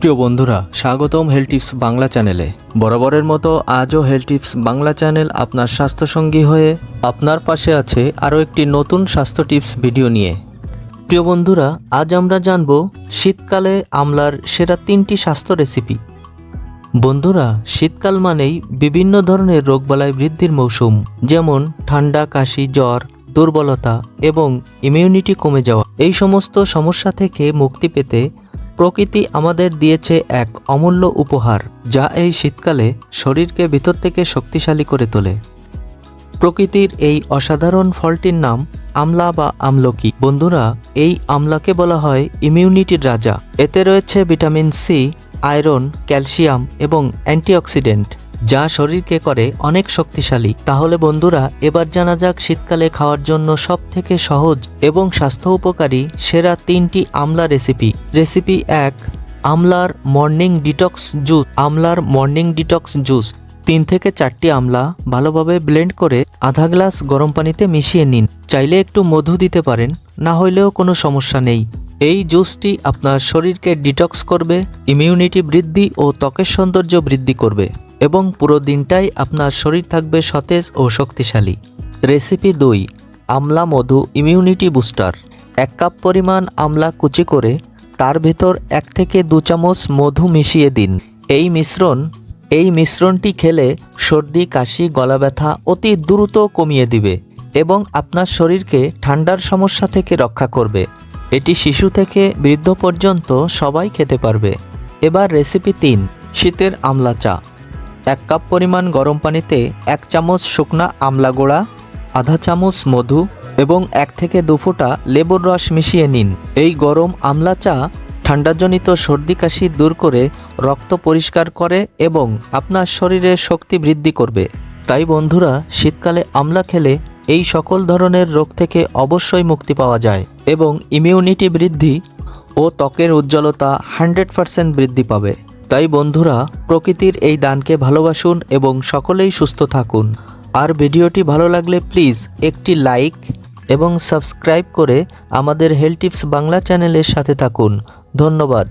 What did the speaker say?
প্রিয় বন্ধুরা, স্বাগতম হেলথ টিপস বাংলা চ্যানেলে। বরাবরের মতো আজও হেলথ টিপস বাংলা চ্যানেল আপনার স্বাস্থ্যসঙ্গী হয়ে আপনার পাশে আছে আরও একটি নতুন স্বাস্থ্য টিপস ভিডিও নিয়ে। প্রিয় বন্ধুরা, আজ আমরা জানব শীতকালে আমলার সেরা তিনটি স্বাস্থ্য রেসিপি। বন্ধুরা, শীতকাল মানেই বিভিন্ন ধরনের রোগবালাই বৃদ্ধির মৌসুম, যেমন ঠান্ডা, কাশি, জ্বর, দুর্বলতা এবং ইমিউনিটি কমে যাওয়া। এই সমস্ত সমস্যা থেকে মুক্তি পেতে প্রকৃতি আমাদের দিয়েছে এক অমূল্য উপহার, যা এই শীতকালে শরীরকে ভিতর থেকে শক্তিশালী করে তোলে। প্রকৃতির এই অসাধারণ ফলটির নাম আমলা বা আমলকি। বন্ধুরা, এই আমলাকে বলা হয় ইমিউনিটির রাজা। এতে রয়েছে ভিটামিন সি, আয়রন, ক্যালসিয়াম এবং অ্যান্টিঅক্সিডেন্ট। যা শরীরকে করে অনেক শক্তিশালী। তাহলে বন্ধুরা, এবার জানা যাক শীতকালে খাওয়ার জন্য সব থেকে সহজ এবং স্বাস্থ্য উপকারী সেরা তিনটি আমলা রেসিপি। রেসিপি এক, আমলার মর্নিং ডিটক্স জুস। আমলার মর্নিং ডিটক্স জুস। তিন থেকে চারটি আমলা ভালোভাবে ব্লেন্ড করে আধা গ্লাস গরম পানিতে মিশিয়ে নিন। চাইলে একটু মধু দিতে পারেন, না হইলেও কোনো সমস্যা নেই। এই জুসটি আপনার শরীরকে ডিটক্স করবে, ইমিউনিটি বৃদ্ধি ও ত্বকের সৌন্দর্য বৃদ্ধি করবে। এবং পুরো দিনটাই আপনার শরীর থাকবে সতেজ ও শক্তিশালী। রেসিপি দুই, আমলা মধু ইমিউনিটি বুস্টার এক কাপ পরিমাণ আমলা কুচি করে তার ভেতর এক থেকে দু চামচ মধু মিশিয়ে দিন। এই মিশ্রণ, এই মিশ্রণটি খেলে সর্দি, কাশি, গলা ব্যথা অতি দ্রুত কমিয়ে দিবে এবং আপনার শরীরকে ঠান্ডার সমস্যা থেকে রক্ষা করবে। এটি শিশু থেকে বৃদ্ধ পর্যন্ত সবাই খেতে পারবে। এবার রেসিপি তিন, শীতের আমলা চা। এক কাপ পরিমাণ গরম পানিতে এক চামচ শুকনা আমলা গোড়া, আধা চামচ মধু এবং এক থেকে দু ফোঁটা লেবুর রস মিশিয়ে নিন। এই গরম আমলা চা ঠান্ডাজনিত সর্দি কাশি দূর করে রক্ত পরিষ্কার করে এবং আপনার শরীরে শক্তি বৃদ্ধি করবে। তাই বন্ধুরা, শীতকালে আমলা খেলে এই সকল ধরনের রোগ থেকে অবশ্যই মুক্তি পাওয়া যায় এবং ইমিউনিটি বৃদ্ধি ও ত্বকের উজ্জ্বলতা হান্ড্রেড পারসেন্ট বৃদ্ধি পাবে। তাই বন্ধুরা, প্রকৃতির এই দানকে ভালোবাসুন এবং সকলেই সুস্থ থাকুন। আর ভিডিওটি ভালো লাগলে প্লিজ একটি লাইক এবং সাবস্ক্রাইব করে আমাদের হেলথ টিপস বাংলা চ্যানেলের সাথে থাকুন। ধন্যবাদ।